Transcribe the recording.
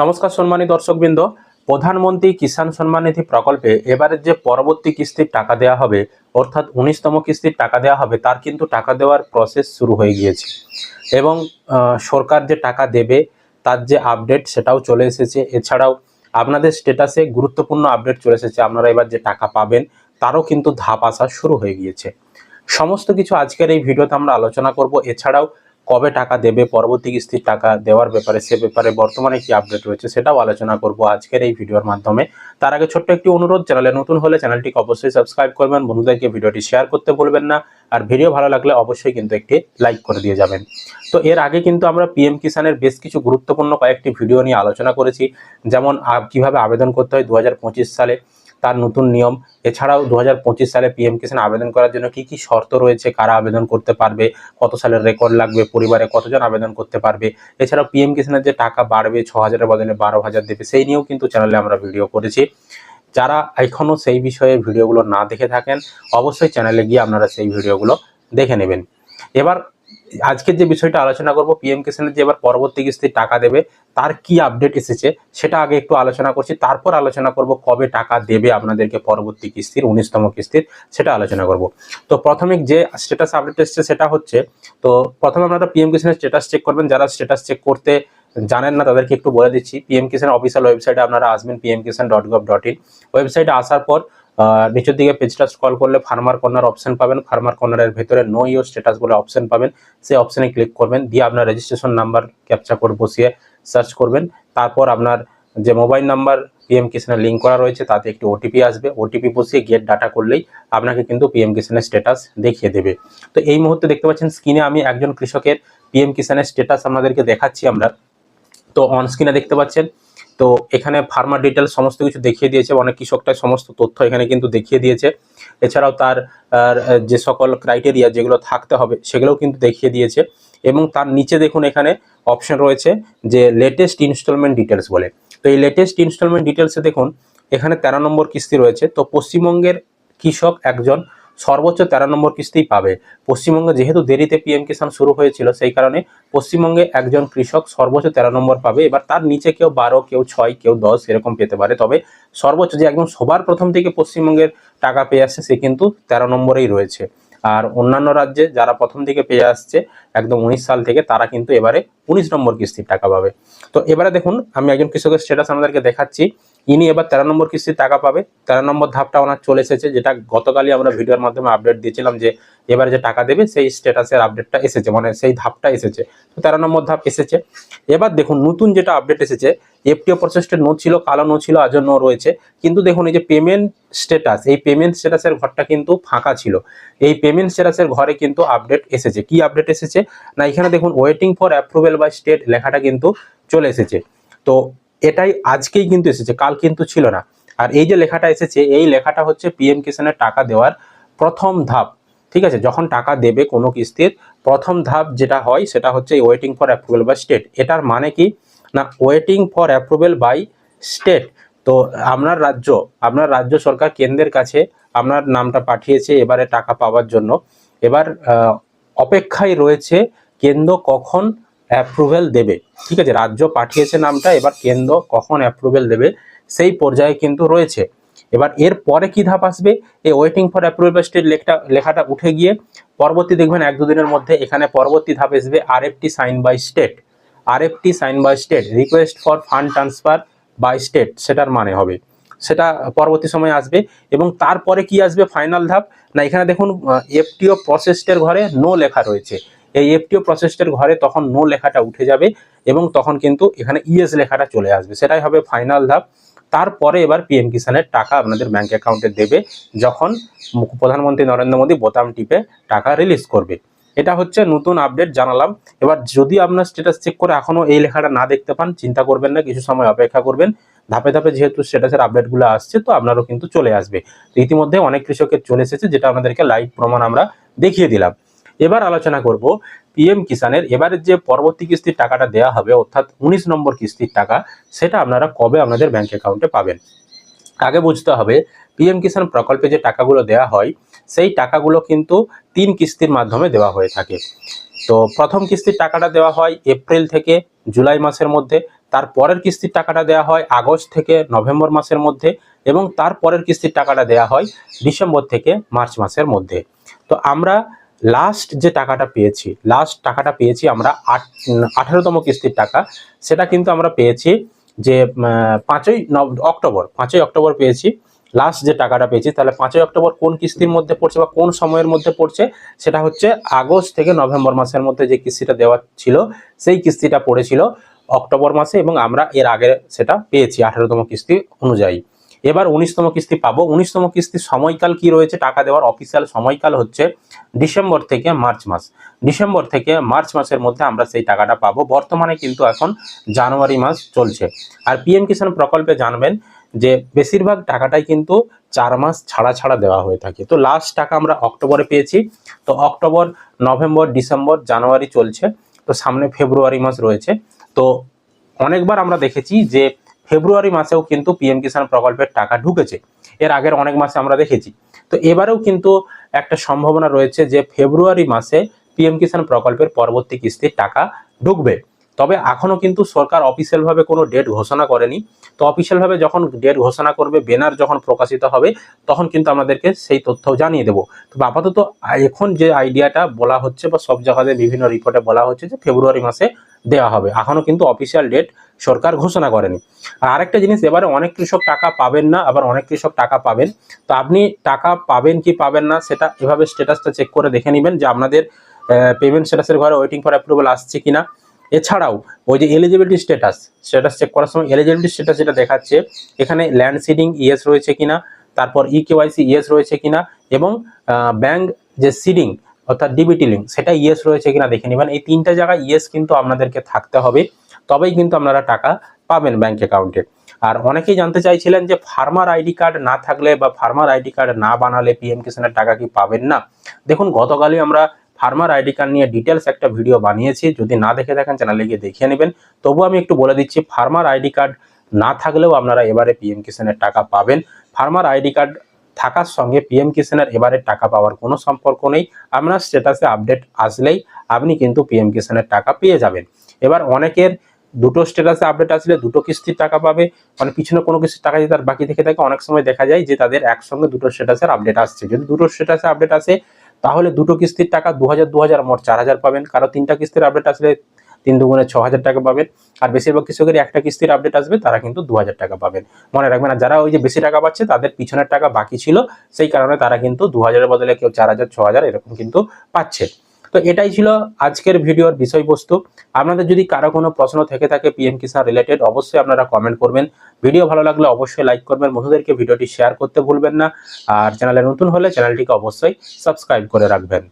নমস্কার সম্মানী দর্শকবৃন্দ। প্রধানমন্ত্রী কিষাণ সম্মান নিধি প্রকল্পে এবারের যে পরবর্তী কিস্তির টাকা দেওয়া হবে, অর্থাৎ উনিশতম কিস্তির টাকা দেওয়া হবে, তার কিন্তু টাকা দেওয়ার প্রসেস শুরু হয়ে গিয়েছে। এবং সরকার যে টাকা দেবে, তার যে আপডেট সেটাও চলে এসেছে। এছাড়াও আপনাদের স্ট্যাটাসে গুরুত্বপূর্ণ আপডেট চলে এসেছে। আপনারা এবার যে টাকা পাবেন, তারও কিন্তু ধাপ আসা শুরু হয়ে গিয়েছে। সমস্ত কিছু আজকের এই ভিডিওতে আমরা আলোচনা করব। এছাড়াও কবে টাকা দেবে, পরবর্তী কিস্তির টাকা দেওয়ার ব্যাপারে, সে ব্যাপারে বর্তমানে কি আপডেট রয়েছে সেটাও আলোচনা করব আজকের এই ভিডিওর মাধ্যমে। তার আগে ছোট্ট একটি অনুরোধ, চ্যানেলে নতুন হলে চ্যানেলটিকে অবশ্যই সাবস্ক্রাইব করবেন, বন্ধুদেরকে ভিডিওটি শেয়ার করতে ভুলবেন না, আর ভিডিও ভালো লাগলে অবশ্যই কিন্তু একটি লাইক করে দিয়ে যাবেন। তো এর আগে কিন্তু আমরা পিএম কিষানের বেশ কিছু গুরুত্বপূর্ণ কয়েকটি ভিডিও নিয়ে আলোচনা করেছি, যেমন কীভাবে আবেদন করতে হয় দু হাজার পঁচিশ সালে তার নতুন নিয়ম। এছাড়াও দু হাজার পঁচিশ সালে পিএম কিষাণ আবেদন করার জন্য কি কি শর্ত রয়েছে? কারা আবেদন করতে পারবে? কত সালের রেকর্ড লাগবে? পরিবারে কতজন আবেদন করতে পারবে? এছাড়াও পিএম কিষাণের যে টাকা বাড়বে ছ হাজারের বদলে বারো হাজার দেবে, সেই নিয়েও কিন্তু চ্যানেলে আমরা ভিডিও করেছি। যারা এখনও সেই বিষয়ে ভিডিওগুলো না দেখে থাকেন, অবশ্যই চ্যানেলে গিয়ে আপনারা সেই ভিডিওগুলো দেখে নেবেন। এবার আজকের যে বিষয়টা আলোচনা করব পিএম কিষাণের যে এবার পরবর্তী কিস্তির টাকা দেবে, তার কি আপডেট এসেছে সেটা আগে একটু আলোচনা করছি। তারপর আলোচনা করব কবে টাকা দেবে আপনাদেরকে পরবর্তী কিস্তির, উনিশতম কিস্তির, সেটা আলোচনা করব। তো প্রাথমিক যে স্ট্যাটাস আপডেট এসেছে সেটা হচ্ছে, তো প্রথমে আপনারা পিএম কিষাণের স্ট্যাটাস চেক করবেন। যারা স্ট্যাটাস চেক করতে জানেন না, তাদেরকে একটু বলে দিচ্ছি। পিএম কিষাণ অফিসিয়াল ওয়েবসাইটে আপনারা আসবেন PM Kisan dot gov dot in ওয়েবসাইটে আসার পর নিচের দিকে পেজটা স্ক্রল করলে ফার্মার কর্নার অপশন পাবেন। ফার্মার কর্নারের ভেতরে নো ইউর স্ট্যাটাস বলে অপশন পাবেন। সেই অপশনে ক্লিক করবেন, দিয়ে আপনার রেজিস্ট্রেশন নাম্বার ক্যাপচা কোড বসিয়ে সার্চ করবেন। তারপর আপনার যে মোবাইল নাম্বার পিএম কিষানের লিঙ্ক করা রয়েছে, তাতে একটি ওটিপি আসবে। ওটিপি বসিয়ে গেট ডাটা করলেই আপনাকে কিন্তু পিএম কিষানের স্ট্যাটাস দেখিয়ে দেবে। তো এই মুহূর্তে দেখতে পাচ্ছেন স্ক্রিনে আমি একজন কৃষকের পিএম কিষানের স্ট্যাটাস আপনাদেরকে দেখাচ্ছি আমরা। তো অন স্ক্রিনে দেখতে পাচ্ছেন তো এখানে ফার্মার ডিটেলস সমস্ত কিছু দেখিয়ে দিয়েছে, অনেক কৃষকটার সমস্ত তথ্য এখানে কিন্তু দেখিয়ে দিয়েছে। এছাড়াও তার যে সকল ক্রাইটেরিয়া যেগুলো থাকতে হবে সেগুলোও কিন্তু দেখিয়ে দিয়েছে। এবং তার নিচে দেখুন এখানে অপশন রয়েছে যে লেটেস্ট ইনস্টলমেন্ট ডিটেলস বলে। তো এই লেটেস্ট ইনস্টলমেন্ট ডিটেলসে দেখুন, এখানে তেরো নম্বর কিস্তি রয়েছে। তো পশ্চিমবঙ্গের কৃষক একজন সর্বোচ্চ তেরো নম্বর কিস্তিই পাবে। পশ্চিমবঙ্গে যেহেতু দেরিতে পিএম কিষাণ শুরু হয়েছিল, সেই কারণে পশ্চিমবঙ্গে একজন কৃষক সর্বোচ্চ তেরো নম্বর পাবে। এবার তার নিচে কেউ বারো, কেউ ছয়, কেউ দশ এরকম পেতে পারে। তবে সর্বোচ্চ যে একদম সবার প্রথম থেকে পশ্চিমবঙ্গের টাকা পেয়ে আসছে, সে কিন্তু তেরো নম্বরেই রয়েছে। আর অন্যান্য রাজ্যে যারা প্রথম থেকে পেয়ে আসছে, একদম উনিশ সাল থেকে, তারা কিন্তু এবারে উনিশ নম্বর কিস্তির টাকা পাবে। তো এবারে দেখুন, আমি একজন কৃষকের স্ট্যাটাস আমাদেরকে দেখাচ্ছি। ইনি এবার তেরো নম্বর কিস্তির টাকা পাবে। তেরো নম্বর ধাপটা ওনার চলে এসেছে, যেটা গতকালই আমরা ভিডিওর মাধ্যমে আপডেট দিয়েছিলাম যে এবারে যে টাকা দেবে, সেই স্ট্যাটাসের আপডেটটা এসেছে মানে সেই ধাপটা এসেছে। তো তেরো নম্বর ধাপ এসেছে। এবার দেখুন, নতুন যেটা আপডেট এসেছে এফটিও প্রসেসটা নো ছিল, কালো নো ছিল, আজও নো রয়েছে। কিন্তু দেখুন, এই যে পেমেন্ট স্ট্যাটাস এই পেমেন্ট স্ট্যাটাসের ঘরটা কিন্তু ফাঁকা ছিল। এই পেমেন্ট স্ট্যাটাসের ঘরে কিন্তু আপডেট এসেছে। কি আপডেট এসেছে? না, এখানে দেখুন waiting for approval by state লেখাটা কিন্তু চলে এসেছে। তো এটাই আজকেই কিন্তু এসেছে, কাল কিন্তু ছিল না। আর এই যে লেখাটা এসেছে, এই লেখাটা হচ্ছে পিএম কিষানের টাকা দেওয়ার প্রথম ধাপ, ঠিক আছে? যখন টাকা দেবে কোনো কিস্তির, প্রথম ধাপ যেটা হয় সেটা হচ্ছে waiting for approval by state এটার মানে কি? না waiting for approval by state তো আপনার রাজ্য আপনার রাজ্য সরকার কেন্দ্রের কাছে আপনার নামটা পাঠিয়েছে এবারে টাকা পাওয়ার জন্য। এবার অপেক্ষায় রয়েছে কেন্দ্র কখন অ্যাপ্রুভেল দেবে। ঠিক আছে, রাজ্য পাঠিয়েছে নামটা, এবার কেন্দ্র কখন অ্যাপ্রুভেল দেবে, সেই পর্যায়ে কিন্তু রয়েছে। এবার এর পরে কি ধাপ আসবে? এই ওয়েটিং ফর অ্যাপ্রুভেল স্টেট লেখটা, লেখাটা উঠে গিয়ে পরবর্তী দেখবেন এক দুদিনের মধ্যে এখানে পরবর্তী ধাপ আসবে RFT sign by state RFT sign by state request for fund transfer by state সেটার মানে হবে। সেটা পরবর্তী সময় আসবে এবং তারপরে কি আসবে? ফাইনাল ধাপ। না, এখানে দেখুন এফটিও প্রসেসটের ঘরে নো লেখা রয়েছে। এই এফটিও প্রসেসটের ঘরে তখন নো লেখাটা উঠে যাবে এবং তখন কিন্তু এখানে ইএস লেখাটা চলে আসবে। সেটাই হবে ফাইনাল ধাপ। তারপরে এবার পিএম কিষানের টাকা আপনাদের ব্যাঙ্ক অ্যাকাউন্টে দেবে যখন প্রধানমন্ত্রী নরেন্দ্র মোদী বোতাম টিপে টাকা রিলিজ করবে। এটা হচ্ছে নতুন আপডেট জানালাম। এবার যদি আপনার স্ট্যাটাস চেক করে এখনও এই লেখাটা না দেখতে পান, চিন্তা করবেন না, কিছু সময় অপেক্ষা করবেন। ধাপে ধাপে যেহেতু স্ট্যাটাসের আপডেটগুলো আসছে, তো আপনারও কিন্তু চলে আসবে। তো ইতিমধ্যে অনেক কৃষকের চলে এসেছে, যেটা আপনাদেরকে লাইভ প্রমাণ আমরা দেখিয়ে দিলাম। এবার আলোচনা করব পিএম কিষানের এবারের যে পরবর্তী কিস্তির টাকাটা দেওয়া হবে, অর্থাৎ উনিশ নম্বর কিস্তির টাকা, সেটা আপনারা কবে আপনাদের ব্যাংক অ্যাকাউন্টে পাবেন? আগে বুঝতে হবে, পিএম কিষাণ প্রকল্পে যে টাকাগুলো দেওয়া হয়, সেই টাকাগুলো কিন্তু তিন কিস্তির মাধ্যমে দেওয়া হয়ে থাকে। তো প্রথম কিস্তির টাকাটা দেওয়া হয় এপ্রিল থেকে জুলাই মাসের মধ্যে, তার পরের কিস্তির টাকাটা দেওয়া হয় আগস্ট থেকে নভেম্বর মাসের মধ্যে, এবং তার পরের কিস্তির টাকাটা দেওয়া হয় ডিসেম্বর থেকে মার্চ মাসের মধ্যে। তো আমরা লাস্ট যে টাকাটা পেয়েছি লাস্ট টাকাটা পেয়েছি আমরা আট আঠেরোতম কিস্তির টাকা। সেটা কিন্তু আমরা পেয়েছি যে পাঁচই অক্টোবর পাঁচই অক্টোবর পেয়েছি। লাস্ট যে টাকাটা পেয়েছি, তাহলে পাঁচই অক্টোবর কোন কিস্তির মধ্যে পড়ছে বা কোন সময়ের মধ্যে পড়ছে, সেটা হচ্ছে আগস্ট থেকে নভেম্বর মাসের মধ্যে যে কিস্তিটা দেওয়া ছিল, সেই কিস্তিটা পড়েছিল অক্টোবর মাসে এবং আমরা এর আগে সেটা পেয়েছি আঠারোতম কিস্তি অনুযায়ী। এবার উনিশতম কিস্তি পাবো। উনিশতম কিস্তির সময়কাল কি রয়েছে? টাকা দেওয়ার অফিসিয়াল সময়কাল হচ্ছে ডিসেম্বর থেকে মার্চ মাস। ডিসেম্বর থেকে মার্চ মাসের মধ্যে আমরা সেই টাকাটা পাবো। বর্তমানে কিন্তু এখন জানুয়ারি মাস চলছে। আর পিএম কিষাণ প্রকল্পে জানবেন যে বেশিরভাগ টাকাটাই কিন্তু চার মাস ছাড়া ছাড়া দেওয়া হয়ে থাকে। তো লাস্ট টাকা আমরা অক্টোবরে পেয়েছি। তো অক্টোবর, নভেম্বর, ডিসেম্বর, জানুয়ারি চলছে। তো সামনে ফেব্রুয়ারি মাস রয়েছে। তো অনেকবার আমরা দেখেছি যে ফেব্রুয়ারি মাসেও কিন্তু পিএম কিষাণ প্রকল্পের টাকা ঢুকেছে। এর আগের অনেক মাসে আমরা দেখেছি। তো এবারেও কিন্তু একটা সম্ভাবনা রয়েছে যে ফেব্রুয়ারি মাসে পিএম কিষাণ প্রকল্পের পরবর্তী কিস্তির টাকা ঢুকবে। তবে এখনও কিন্তু সরকার অফিসিয়ালভাবে কোনো ডেট ঘোষণা করেনি। তো অফিসিয়ালভাবে যখন ডেট ঘোষণা করবে, ব্যানার যখন প্রকাশিত হবে, তখন কিন্তু আমাদেরকে সেই তথ্য জানিয়ে দেবো। তবে আপাতত এখন যে আইডিয়াটা বলা হচ্ছে বা সব জায়গাতে বিভিন্ন রিপোর্টে বলা হচ্ছে যে ফেব্রুয়ারি মাসে দেওয়া হবে। এখনও কিন্তু অফিসিয়াল ডেট সরকার ঘোষণা করেনি। আর আরেকটা জিনিস, এবারে অনেক কৃষক টাকা পাবেন না, আবার অনেক কৃষক টাকা পাবেন। তো আপনি টাকা পাবেন কি পাবেন না, সেটা এভাবে স্ট্যাটাসটা চেক করে দেখে নেবেন যে আপনাদের পেমেন্ট স্ট্যাটাসের ঘরে ওয়েটিং ফর অ্যাপ্রুভাল আসছে কি না এছাড়াও, ওই যে এলিজিবিলিটি স্ট্যাটাস স্ট্যাটাস চেক করার সময় এলিজিবিলিটি স্ট্যাটাস যেটা দেখাচ্ছে, এখানে ল্যান্ড সিডিং ইয়েস রয়েছে কিনা, তারপর ই কেওয়াইসি ইয়েস রয়েছে কিনা, এবং ব্যাংক যে সিডিং অর্থাৎ ডিবিটি লিঙ্ক সেটা ইয়েস রয়েছে কিনা দেখে নেবেন। এই তিনটা জায়গায় ইয়েস কিন্তু আপনাদেরকে থাকতে হবে, তবেই কিন্তু আপনারা টাকা পাবেন ব্যাংক অ্যাকাউন্টে আর অনেকেই জানতে চাইছিলেন যে ফার্মার আইডি কার্ড না থাকলে বা ফার্মার আইডি কার্ড না বানালে পিএম কিষানের টাকা কি পাবেন না? দেখুন, গতকালই আমরা ফার্মার আইডি কার্ড নিয়ে ডিটেলস একটা ভিডিও বানিয়েছি। যদি না দেখে থাকেন চ্যানেলে গিয়ে দেখিয়ে নেবেন। তবু আমি একটু বলে দিচ্ছি ফার্মার আইডি কার্ড না থাকলেও আপনারা এবারে পিএম কিষানের টাকা পাবেন। ফার্মার আইডি কার্ড থাকার সঙ্গে পিএম কিষানের এবারে টাকা পাওয়ার কোনো সম্পর্ক নেই। আপনার স্ট্যাটাসে আপডেট আসলেই আপনি কিন্তু পিএম কিষানের টাকা পেয়ে যাবেন। এবার অনেকের দুটো স্ট্যাটাসে আপডেট আসলে দুটো কিস্তির টাকা পাবে। মানে পিছনে কোনো কিস্তির টাকা যদি তার বাকি থেকে থাকে, অনেক সময় দেখা যায় যে তাদের একসঙ্গে দুটো স্ট্যাটাসের আপডেট আসছে। যদি দুটো স্ট্যাটাসে আপডেট আসে, তাহলে দুটো কিস্তির টাকা দু হাজার দু হাজার মোট চার হাজার পাবেন। কারও তিনটা কিস্তির আপডেট আসলে তিন দুগুণে ছ হাজার টাকা পাবেন। আর বেশিরভাগ কৃষকের একটা কিস্তির আপডেট আসবে, তারা কিন্তু দু হাজার টাকা পাবেন। মনে রাখবেন, আর যারা ওই যে বেশি টাকা পাচ্ছে, তাদের পিছনের টাকা বাকি ছিল, সেই কারণে তারা কিন্তু দু হাজারের বদলে কেউ চার হাজার, ছ হাজার এরকম কিন্তু পাচ্ছে। তো এটাই ছিল আজকের ভিডিওর বিষয়বস্তু। আপনাদের যদি কারও কোনো প্রশ্ন থেকে থাকে পিএম কিষাণ রিলেটেড অবশ্যই আপনারা কমেন্ট করবেন। ভিডিও ভালো লাগলে অবশ্যই লাইক করবেন। বন্ধুদেরকে ভিডিওটি শেয়ার করতে ভুলবেন না। আর চ্যানেলে নতুন হলে চ্যানেলটিকে অবশ্যই সাবস্ক্রাইব করে রাখবেন।